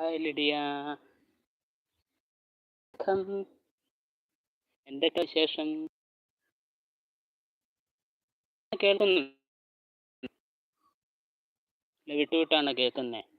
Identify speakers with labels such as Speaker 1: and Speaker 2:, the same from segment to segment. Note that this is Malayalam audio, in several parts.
Speaker 1: Hi Lydia. എന്തൊക്കെ വിശേഷം കേൾക്കുന്നു വിട്ടുവിട്ടാണ് കേൾക്കുന്നത്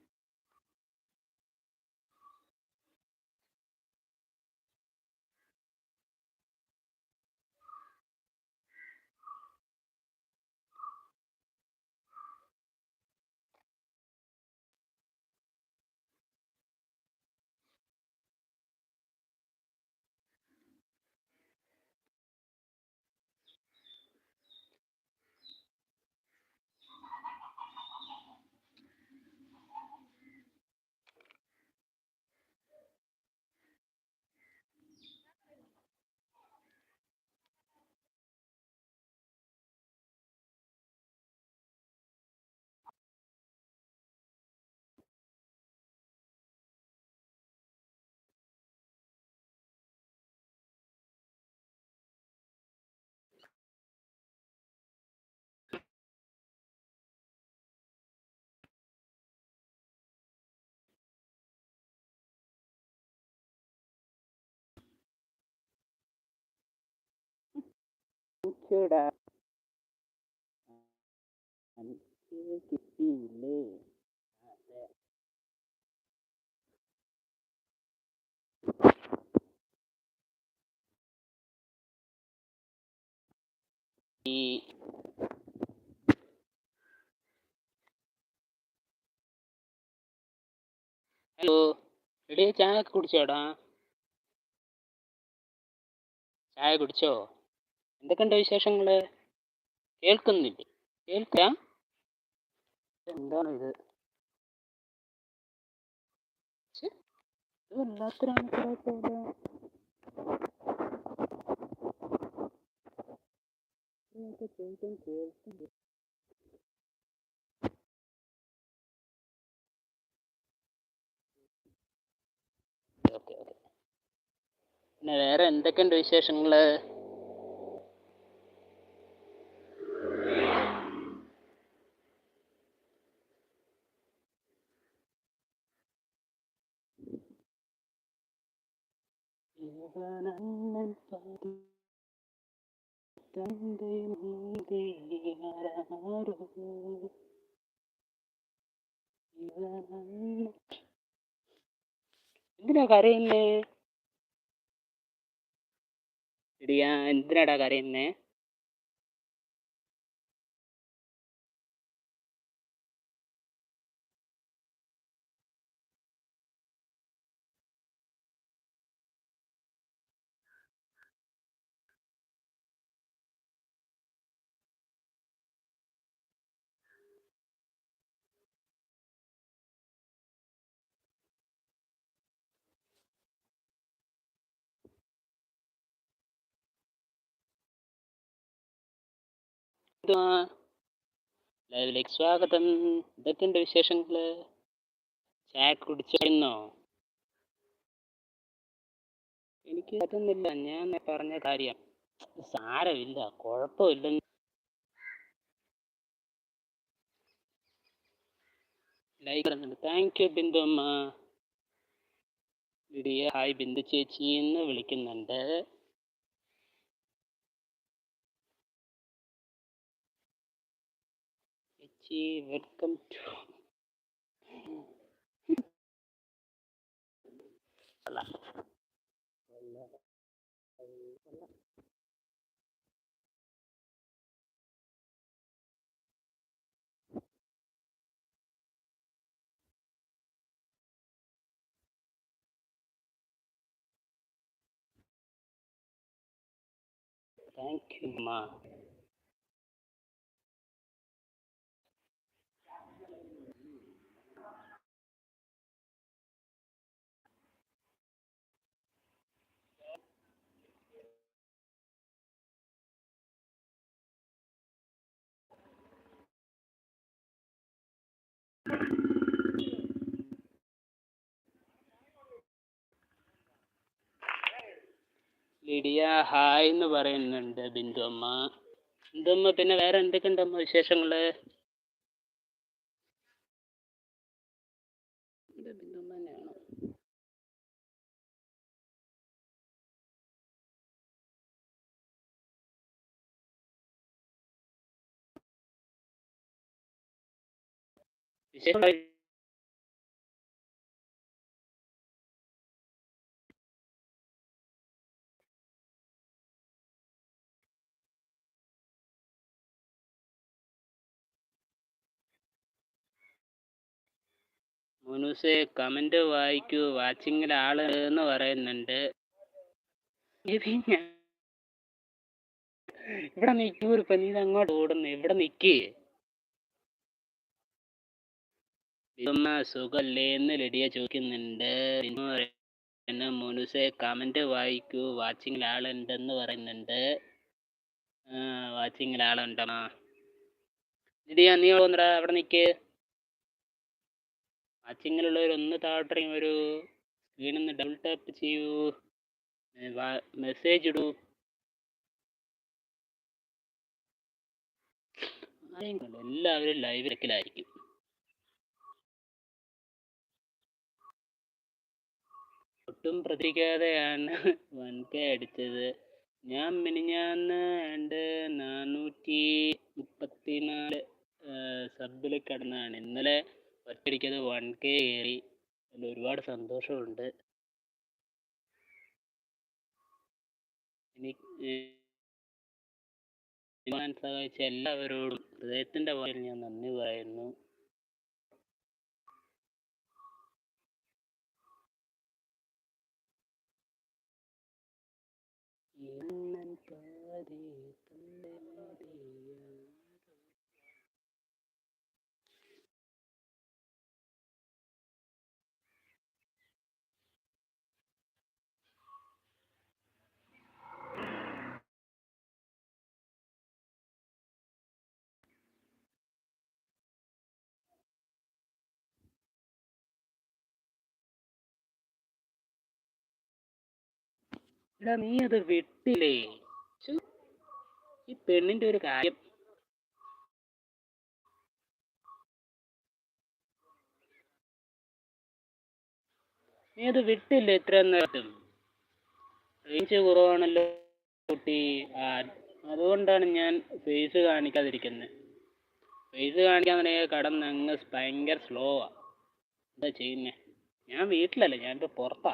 Speaker 1: പൂച്ചയുടെ എനിക്ക് കിട്ടിയില്ലേ അതെ ഈ ഹലോ എടീ ചായ ഒക്കെ കുടിച്ചോടാ ചായ കുടിച്ചോ എന്തൊക്കെയുണ്ട് വിശേഷങ്ങൾ കേൾക്കുന്നില്ലേ? കേൾക്കാം? എന്താണ് ഇത്? വല്ലാത്തൊരാണ് ചോദിക്കാൻ കേൾക്കുന്നില്ല. Okay okay. പിന്നെ വേറെ എന്തൊക്കെയുണ്ട് വിശേഷങ്ങൾ? ഇവനണ്ണൻ പാതി തന്റെ മീതെ ആരാരോ ഇവനണ്ണൻ എന്തിനാ കരയുന്നേ എടിയാ എന്തിനാടാ കരയുന്നേ ലൈവിലേക്ക് സ്വാഗതം. ഇതൊക്കെയുണ്ട് വിശേഷങ്ങൾ? ചായ കുടിച്ചിരുന്നോ എനിക്ക് പറ്റുന്നില്ല. ഞാൻ പറഞ്ഞ കാര്യം. സാരമില്ല. കുഴപ്പമില്ല ലൈക്ക് താങ്ക് യു ബിന്ദു അമ്മ. ഹായ് ബിന്ദു ചേച്ചി എന്ന് വിളിക്കുന്നുണ്ട്. ചേച്ചി വെൽക്കം ടു അല്ല അല്ല അല്ല ടിഡിയ ഹായ് എന്ന് പറയുന്നുണ്ട് ബിന്ദുമ്മ ബിന്ദുമ്മ പിന്നെ വേറെ എന്തൊക്കെ ഉണ്ടമ്മ വിശേഷങ്ങൾ ബിന്ദുമ്മ വിശേഷം മോനൂസെ കമന്റ് വായിക്കൂ വാച്ചിങ്ങിൽ ആൾ എന്ന് പറയുന്നുണ്ട്. ഇവിടെ നിൽക്കൂ ഒരു നീ അങ്ങോട്ട് ഓടുന്നു ഇവിടെ ഇതൊമ്മ സുഖല്ലേ എന്ന് ലിഡിയ ചോദിക്കുന്നുണ്ട്. പിന്നെ മോനൂസെ കമന്റ് വായിക്കൂ വാച്ചിങ്ങിൽ ആളുണ്ടെന്ന് പറയുന്നുണ്ട്. വാച്ചിങ്ങിൽ ആളുണ്ടോ? ലിഡിയ നീ വന്നടാ അവിടെ നിക്ക്. വാച്ചിങ്ങിലുള്ളവരൊന്ന് താഴോട്ടിറങ്ങി ഒരു സ്ക്രീനിൽ നിന്ന് ഡബിൾ ടാപ്പ് ചെയ്യൂ. മെസ്സേജ് ഇടൂ? എല്ലാവരും ലൈവ് തിരക്കിലായിരിക്കും. ഒട്ടും പ്രതീക്ഷിക്കാതെയാണ് വൺ കെ അടിച്ചത്. ഞാൻ മിനിഞ്ഞാന്ന് രണ്ട് നാനൂറ്റി മുപ്പത്തിനാല് സബിൽ കിടന്നതാണ് ഇന്നലെ ഒറ്റയടിക്കത് വൺ കെ കയറി. അതിൽ ഒരുപാട് സന്തോഷമുണ്ട്. ഇനി സഹായിച്ച എല്ലാവരോടും ഹൃദയത്തിന്റെ വായിൽ ഞാൻ നന്ദി പറയുന്നു. ഇന്നൻ പാതി എടാ നീ അത് വിട്ടില്ലേ? ഈ പെണ്ണിന്റെ ഒരു കാര്യം. നീ അത് വിട്ടില്ലേ ഇത്ര നേരത്തും? റേഞ്ച് കുറവാണല്ലോ കുട്ടി. അതുകൊണ്ടാണ് ഞാൻ ഫേസ് കാണിക്കാതിരിക്കുന്നത് ഫേസ് കാണിക്കാൻ തുടങ്ങിയ കടന്ന് അങ്ങ് ഭയങ്കര സ്ലോ ആ. എന്താ ചെയ്യുന്നേ? ഞാൻ വീട്ടിലല്ല ഞാനിപ്പോ പുറത്താ.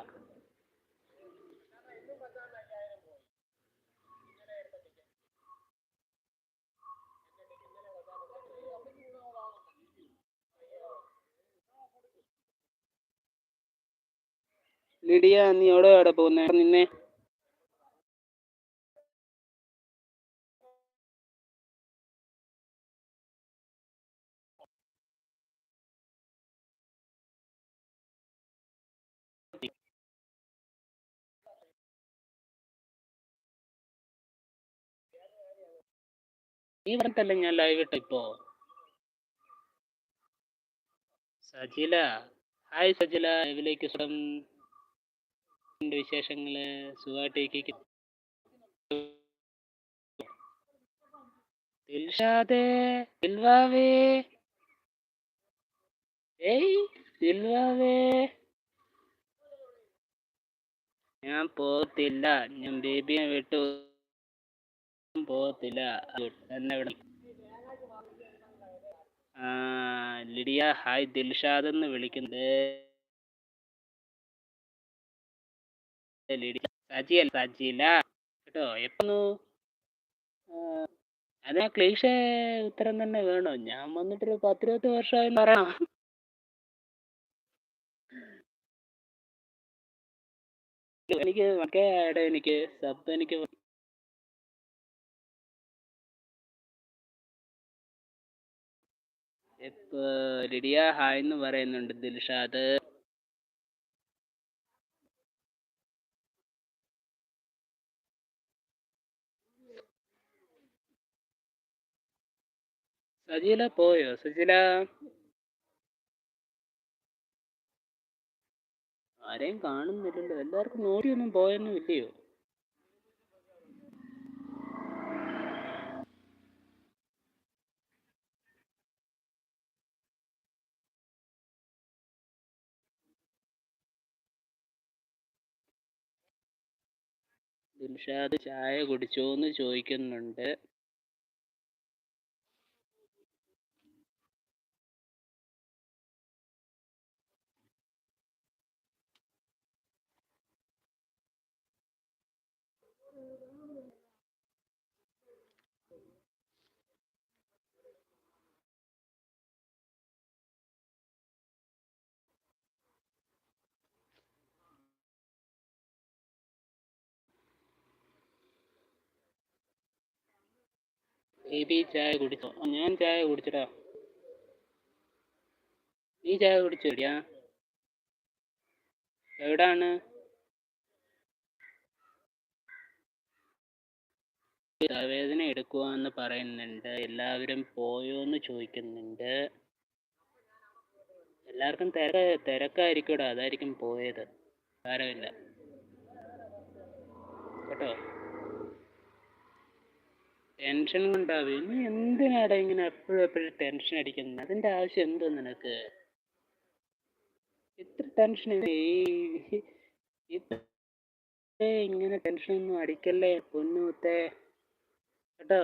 Speaker 1: ലിഡിയ നീ എവിടെ എവിടെ പോകുന്നേ? നിന്നെ. നീ പറഞ്ഞിട്ടല്ലേ ഞാൻ ലൈവ് ഇട്ട ഇപ്പോ? സജില. ഹായ് സജില. ലൈവിലേക്ക് സ്വന്തം വിശേഷങ്ങൾ? സുഖമായിട്ടേക്ക് ദിൽഷാദേ ദിൽവാവേ ഏയ് ദിൽവാവേ ഞാൻ പോകത്തില്ല. ഞാൻ ബേബിയെ വിട്ടു. പോകത്തില്ല. എന്നെ വിട ആ ലിഡിയ ഹായ് ദിൽഷാദ് എന്ന് വിളിക്കുന്നത്. സജിയല്ല സജില കേട്ടോ എപ്പോ അതെ ക്ലീഷ ഉത്തരം തന്നെ വേണോ. ഞാൻ വന്നിട്ടൊരു പത്തിരുപത് വർഷമായി പറയണം. എനിക്ക് മറ്റേ ആടെ എനിക്ക് സബ് എനിക്ക് ഇപ്പൊ ലിഡിയ ഹായ് എന്ന് പറയുന്നുണ്ട് ദിൽഷാദ്. സജില പോയോ സജില ആരെയും കാണുന്നില്ലല്ലോ. എല്ലാവർക്കും നോക്കിയൊന്നും പോയൊന്നും ഇല്ലയോ? ദിൽഷാദ് ചായ കുടിച്ചോന്ന് ചോദിക്കുന്നുണ്ട്. ബേബി ചായ കുടിച്ചോ? ഞാൻ ചായ കുടിച്ചടാ. നീ ചായ കുടിച്ചോടിയാ എവിടാണ്? തലവേദന എടുക്കുവാന്ന് പറയുന്നുണ്ട്. എല്ലാവരും പോയോ എന്ന് ചോദിക്കുന്നുണ്ട്. എല്ലാവർക്കും തിര തിരക്കായിരിക്കും അതായിരിക്കും പോയത്. സാരമില്ല. കേട്ടോ? ടെൻഷൻ കൊണ്ടാവും നീ എന്തിനാടാ ഇങ്ങനെ എപ്പോഴും എപ്പോഴും ടെൻഷൻ അടിക്കുന്നത്? അതിന്റെ ആവശ്യം എന്തോ നിനക്ക്? ഇത്ര ടെൻഷൻ ഇങ്ങനെ ടെൻഷൻ ഒന്നും അടിക്കല്ലേ പൊന്നൂത്തെ കേട്ടോ?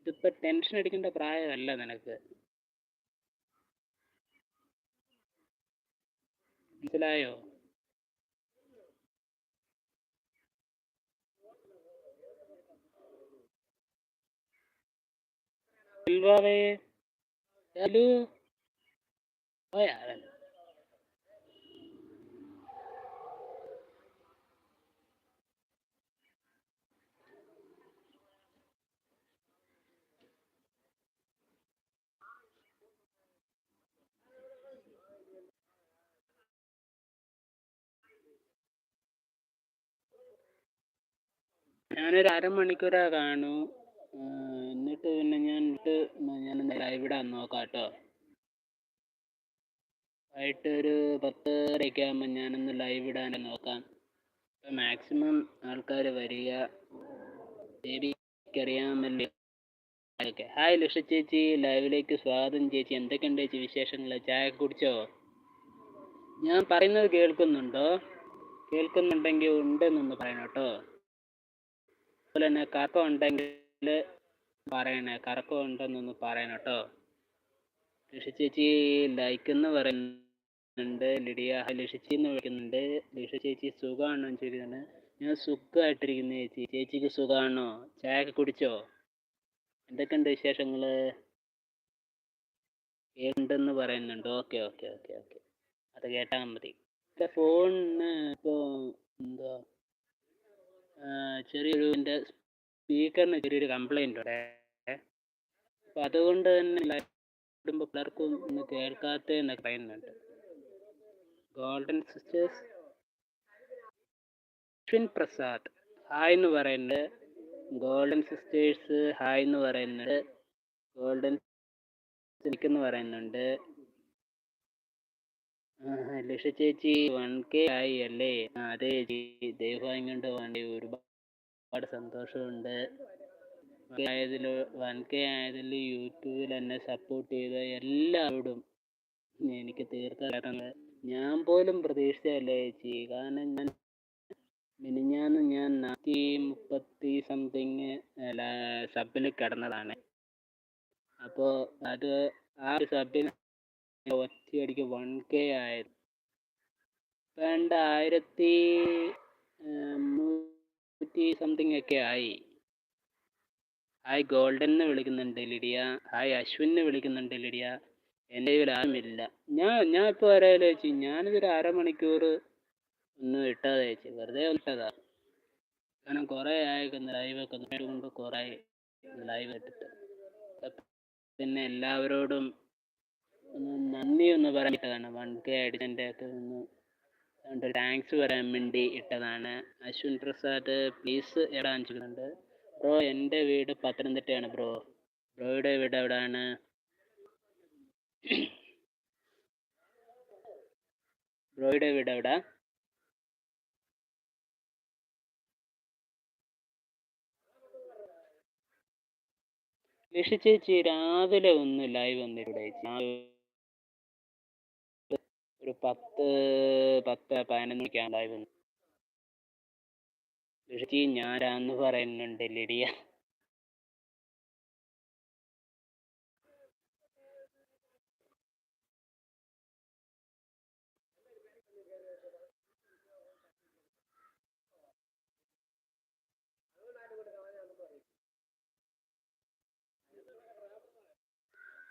Speaker 1: ഇതിപ്പോ ടെൻഷൻ അടിക്കേണ്ട പ്രായമല്ല നിനക്ക്. മനസ്സിലായോ? സിൽവാവേ ഹലോ പോയാ ഞാനൊരു അരമണിക്കൂറാ കാണൂ. എന്നിട്ട് പിന്നെ ഞാൻ ഞാൻ ലൈവ് ഇടാൻ നോക്കാം കേട്ടോ. വൈകിട്ട് ഒരു പത്തരയൊക്കെ ആകുമ്പോൾ ഞാനൊന്ന് ലൈവ് ഇടാൻ നോക്കാം. മാക്സിമം ആൾക്കാർ വരിക. എനിക്കറിയാമല്ലോ ഓക്കെ ഹായ് ലക്ഷ ചേച്ചി ലൈവിലേക്ക് സ്വാഗതം ചേച്ചി. എന്തൊക്കെയുണ്ട് ചേച്ചി വിശേഷങ്ങൾ ചായ കുടിച്ചോ? ഞാൻ പറയുന്നത് കേൾക്കുന്നുണ്ടോ? കേൾക്കുന്നുണ്ടെങ്കിൽ ഉണ്ടെന്നൊന്ന് പറയണം കേട്ടോ. അതുപോലെ തന്നെ കാക്ക ഉണ്ടെങ്കിൽ പറയണേ കറക്കം ഉണ്ടെന്നൊന്ന് പറയണം കേട്ടോ. ലക്ഷ ചേച്ചി ലൈക്ക് എന്ന് പറയുന്നുണ്ട് ലിഡിയ ലക്ഷിച്ചി എന്ന് വിളിക്കുന്നുണ്ട്. ലക്ഷ ചേച്ചി സുഖമാണോ ചോദിക്കുന്നുണ്ട്. ഞാൻ സുഖമായിട്ടിരിക്കുന്നു ചേച്ചി. ചേച്ചിക്ക് സുഖമാണോ ചായ ഒക്കെ കുടിച്ചോ? എന്തൊക്കെയുണ്ട് വിശേഷങ്ങൾ ഉണ്ടെന്ന് പറയുന്നുണ്ട്. Okay okay okay okay. അത് കേട്ടാൽ മതി. ഫോണിന് ഇപ്പോൾ എന്താ ചെറിയൊരു എന്റെ സ്പീക്കറിന് ചെറിയൊരു കംപ്ലൈന്റ് ഉണ്ട്. അപ്പോൾ അതുകൊണ്ട് തന്നെ ഇടുമ്പോൾ പലർക്കും ഒന്ന് കേൾക്കാത്ത എന്നൊക്കെ പറയുന്നുണ്ട്. Golden sisters Ashwin Prasad hi എന്ന് പറയുന്നുണ്ട്. ഗോൾഡൻ സിസ്റ്റേഴ്സ് ഹായ് എന്ന് പറയുന്നുണ്ട്. ഗോൾഡൻ എന്ന് പറയുന്നുണ്ട്. ലക്ഷ ചേച്ചി വൺ കെ ആയി അല്ലേ? അതെ ചേച്ചി. ദൈവം കൊണ്ട് വേണ്ടി ഒരുപാട് സന്തോഷമുണ്ട്. ആയതിൽ വൺ കെ ആയതിൽ യൂട്യൂബിൽ എന്നെ സപ്പോർട്ട് ചെയ്ത എല്ലാവരോടും എനിക്ക് തീർച്ചയായിട്ടും ഞാൻ പോലും പ്രതീക്ഷിച്ചതല്ല ചേച്ചി. കാരണം ഞാൻ മിനിഞ്ഞാന്ന് ഞാൻ നാറ്റി മുപ്പത്തി സംതിങ് സബിൽ കിടന്നതാണ്. അപ്പോൾ അത് ആ ഒരു സബിന് ഒറ്റയടിക്ക് വൺ കെ ആയത്. വേണ്ട ആയിരത്തി മുന്നൂറ്റി സംതിങ് ഒക്കെ ആയി. ഹായ് ഗോൾഡൻ എന്ന് വിളിക്കുന്നുണ്ട് ലിഡിയ. ഹായ് അശ്വിൻ എന്ന് വിളിക്കുന്നുണ്ട് ലിഡിയ. എന്റെ കയ്യിൽ ആരുമില്ല ഞാൻ ഞാൻ ഇപ്പോൾ വരാമല്ലോ ചേച്ചി ഞാനിതൊരു അരമണിക്കൂർ ഒന്ന് ഇട്ടതാ ചേച്ചി. വെറുതെ ഒന്നിട്ടതാ കാരണം കുറേ ആയിക്കുന്ന ലൈവൊക്കെ ഒന്ന് മുമ്പ് കുറേ ലൈവ് ഇട്ടിട്ട്. പിന്നെ എല്ലാവരോടും ഒന്ന് നന്ദി ഒന്ന് പറഞ്ഞിട്ടതാണ് വൺ കെ അടിച്ചതിന്റെ ഒക്കെ ഒന്ന് അതുകൊണ്ട് താങ്ക്സ് പറയാൻ വേണ്ടി ഇട്ടതാണ്. അശ്വിൻ പ്രസാദ് പ്ലീസ് ഇടാൻ ചോദിക്കുന്നുണ്ട് ബ്രോ എന്റെ വീട് പത്തനംതിട്ടയാണ് ബ്രോ ബ്രോയുടെ വീട് എവിടെയാണ് ബ്രോയുടെ വീട് എവിടെ? ലക്ഷ ചേച്ചി രാവിലെ ഒന്ന് ലൈവ് വന്നിവിടെ ഒരു പത്ത് പത്ത് പതിനൊന്ന് മണിക്കാണ് ലൈവ് ചേച്ചി ഞാനാന്ന് പറയുന്നുണ്ട് ലിഡിയ.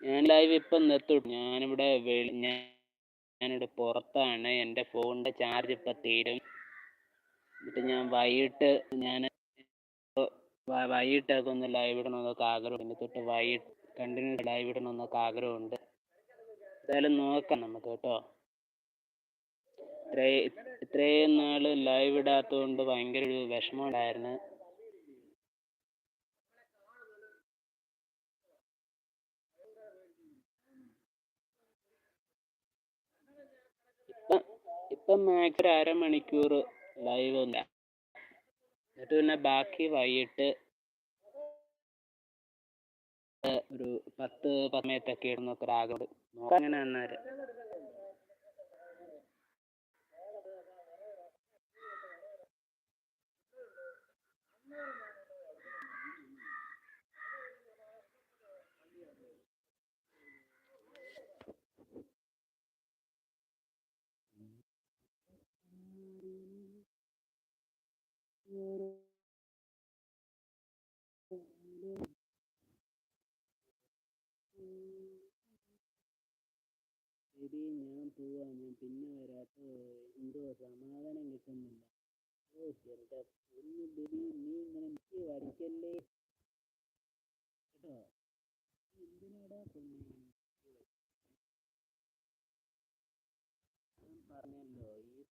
Speaker 1: ഞാൻ ലൈവ് ഇപ്പം നിർത്തും ഞാനിവിടെ ഞാൻ ഞാനിവിടെ പുറത്താണ്. എന്റെ ഫോണിന്റെ ചാർജ് ഇപ്പം തീരും. എന്നിട്ട് ഞാൻ വൈകിട്ട് ഞാൻ വൈകിട്ടൊക്കെ ഒന്ന് ലൈവ് ഇടണമെന്നൊക്കെ ആഗ്രഹം ഇനി തൊട്ട് വൈകിട്ട് കണ്ടിന്യൂസ് ലൈവ് ഇടണമെന്നൊക്കെ ആഗ്രഹമുണ്ട്. എന്തായാലും നോക്കാം നമുക്ക് കേട്ടോ. ഇത്രേ ഇത്രയും നാൾ ലൈവ് ഇടാത്തതുകൊണ്ട് ഭയങ്കര ഒരു വിഷമം ഇപ്പം മാക്സ് ഒരു അരമണിക്കൂർ ലൈവ് ഉണ്ട്. എന്നിട്ട് പിന്നെ ബാക്കി വൈകിട്ട് ഒരു പത്ത് സമയത്തൊക്കെ ഇടുന്നൊക്കെ ഒരു ആഗ്രഹം അങ്ങനെ അന്നേരം എടി ഞാൻ പോവാ. ഞാൻ പിന്നെ വരാത്ത എന്തോ സമാധാനം കിട്ടുന്നില്ല. ഓ പൊന്നു ബെബി നീ ഇങ്ങനെ എനിക്ക് വരയ്ക്കല്ലേ കേട്ടോ? എന്തിനാടാ പൊന്നെ? പറഞ്ഞല്ലോ ഈ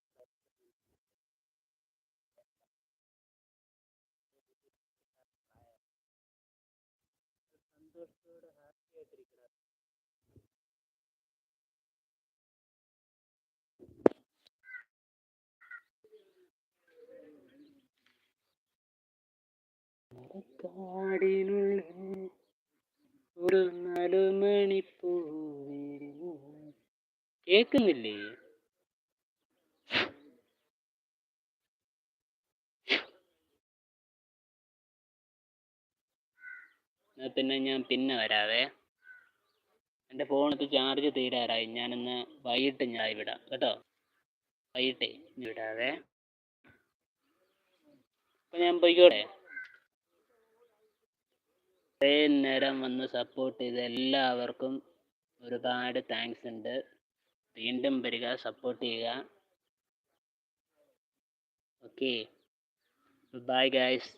Speaker 1: സന്തോഷത്തോടെ കാടിനുള്ളിൽ ഒരു നടുമണിപ്പൂവിരുന്നു കേക്കുന്നില്ലേ? എന്നാ പിന്നെ ഞാൻ പിന്നെ വരാവേ. എന്റെ ഫോണത്ത് ചാർജ് തീരാറായി. ഞാനിന്ന് വൈകിട്ട് ഞാൻ വിടാം. കേട്ടോ? വൈകിട്ടേ വിടാതെ അപ്പൊ ഞാൻ പോയിക്കോട്ടെ? ഇത്രയും നേരം വന്ന് സപ്പോർട്ട് ചെയ്ത എല്ലാവർക്കും ഒരുപാട് താങ്ക്സ് ഉണ്ട്. വീണ്ടും വരിക സപ്പോർട്ട് ചെയ്യുക. Okay bye guys